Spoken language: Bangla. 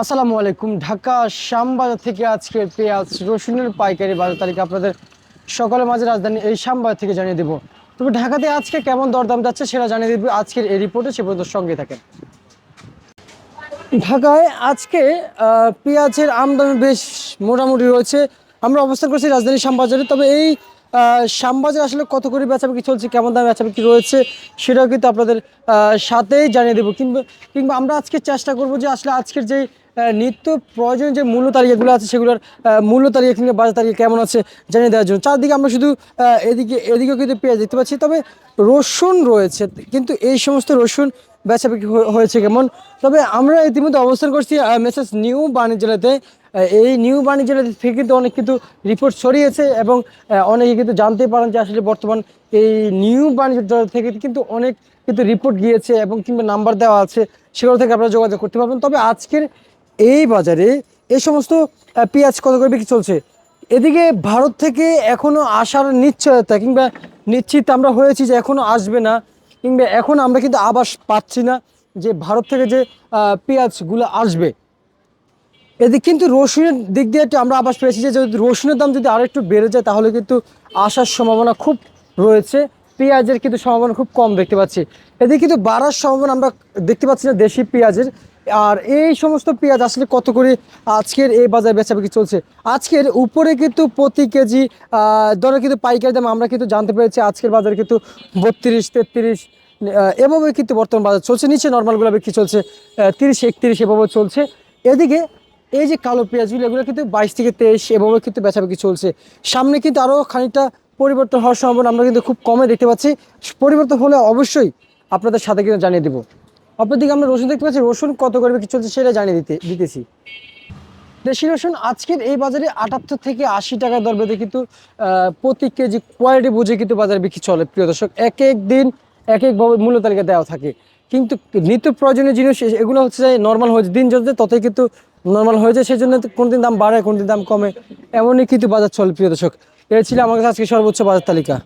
আসসালামু আলাইকুম। ঢাকা শ্যামবাজার থেকে আজকে পেঁয়াজ রসুনের পাইকারি বাজার তালিকা আপনাদের সকলের মাঝে রাজধানী এই শ্যামবাজার থেকে জানিয়ে দেবো। তবে ঢাকাতে আজকে কেমন দরদাম যাচ্ছে সেটা জানিয়ে দেবো আজকের এই রিপোর্টে সে পর্যন্ত সঙ্গে থাকেন। ঢাকায় আজকে পেঁয়াজের আমদানি বেশ মোটামুটি রয়েছে। আমরা অবস্থান করছি রাজধানী শ্যামবাজারে তবে এই শ্যামবাজার আসলে কত করে বেচাবেকি চলছে কেমন দামে বেচাবেকি রয়েছে সেটাও কিন্তু আপনাদের সাথেই জানিয়ে দেবো। কিংবা কিংবা আমরা আজকে চেষ্টা করব যে আসলে আজকের যে আহ, নিত্য প্রয়োজনীয় যে মূল্য তালিকাগুলো আছে সেগুলোর মূল্য তালিকা কিংবা বাজার তালিকা কেমন আছে জানিয়ে দেওয়ার জন্য। চারদিকে আমরা শুধু এদিকে, এদিকেও কিন্তু পেঁয়াজ দেখতে পাচ্ছি, তবে রসুন রয়েছে, কিন্তু এই সমস্ত রসুন বেচা বিক্রি হয়েছে কেমন? তবে আমরা ইতিমধ্যে অবস্থান করছি মেসেজ নিউ বাণিজ্যালয়তে এই নিউ বাণিজ্যালয় থেকে কিন্তু অনেক কিন্তু রিপোর্ট ছড়িয়েছে এবং অনেকে কিন্তু জানতে পারেন যে আসলে বর্তমান এই নিউ বাণিজ্যালয় থেকে কিন্তু অনেক কিন্তু রিপোর্ট গিয়েছে এবং কিংবা নাম্বার দেওয়া আছে, সেগুলো থেকে আপনারা যোগাযোগ করতে পারবেন। তবে আজকের এই বাজারে এই সমস্ত পেঁয়াজ কত করে বিক্রি চলছে? এদিকে ভারত থেকে এখনও আসার নিশ্চয়তা কিংবা নিশ্চিত আমরা হয়েছি যে এখনও আসবে না, কিংবা এখন আমরা কিন্তু আবাস পাচ্ছি না যে ভারত থেকে যে পেঁয়াজগুলো আসবে। এদিকে কিন্তু রসুনের দিক দিয়ে একটু আমরা আবাস পেয়েছি যে যদি রসুনের দাম যদি আরও একটু বেড়ে যায় তাহলে কিন্তু আসার সম্ভাবনা খুব রয়েছে, পেঁয়াজের কিন্তু সম্ভাবনা খুব কম দেখতে পাচ্ছি। এদিকে কিন্তু বাড়ার সম্ভাবনা আমরা দেখতে পাচ্ছি না দেশি পেঁয়াজের। আর এই সমস্ত পেঁয়াজ আসলে কত করে আজকের এই বাজারে বেচাবেচি চলছে? আজকের উপরে কিন্তু প্রতি কেজি দরে কিন্তু পাইকারি দাম আমরা কিন্তু জানতে পেরেছি আজকের বাজারে কিন্তু বত্রিশ, তেত্রিশ এভাবে কিন্তু বর্তমান বাজার চলছে। নিচে নর্মালগুলো বিক্রি চলছে তিরিশ, একত্রিশ, এভাবে চলছে। এদিকে এই যে কালো পেঁয়াজগুলো, এগুলো কিন্তু বাইশ থেকে তেইশ, এভাবে কিন্তু বেচাবেচি চলছে। সামনে কিন্তু আরও খানিকটা পরিবর্তন হওয়ার সম্ভাবনা আমরা কিন্তু খুব কমে দেখতে পাচ্ছি। পরিবর্তন হলে অবশ্যই আপনাদের সাথে কিন্তু জানিয়ে দেবো। অপরদিকে আমরা রসুন দেখতে পাচ্ছি, রসুন কত করে কি চলছে সেটা জানিয়ে দিতে দিতেছি। দেশি রসুন আজকের এই বাজারে আটাত্তর থেকে আশি টাকা দর বেঁধে কিন্তু প্রতি কেজি কোয়ালিটি বুঝে কিন্তু বাজারে বিক্রি চলে, প্রিয় দর্শক। এক এক দিন, এক একভাবে মূল্য তালিকা দেওয়া থাকে। কিন্তু নিত্য প্রয়োজনীয় জিনিস এগুলো হচ্ছে যে নর্মাল হয়েছে দিন যত ততই কিন্তু নর্মাল হয়েছে সেই জন্য কোনদিন দাম বাড়ে, কোনদিন দাম কমে, এমনই কিন্তু বাজার চলে, প্রিয় দর্শক। এই ছিল আমার কাছে আজকে সর্বোচ্চ বাজার তালিকা।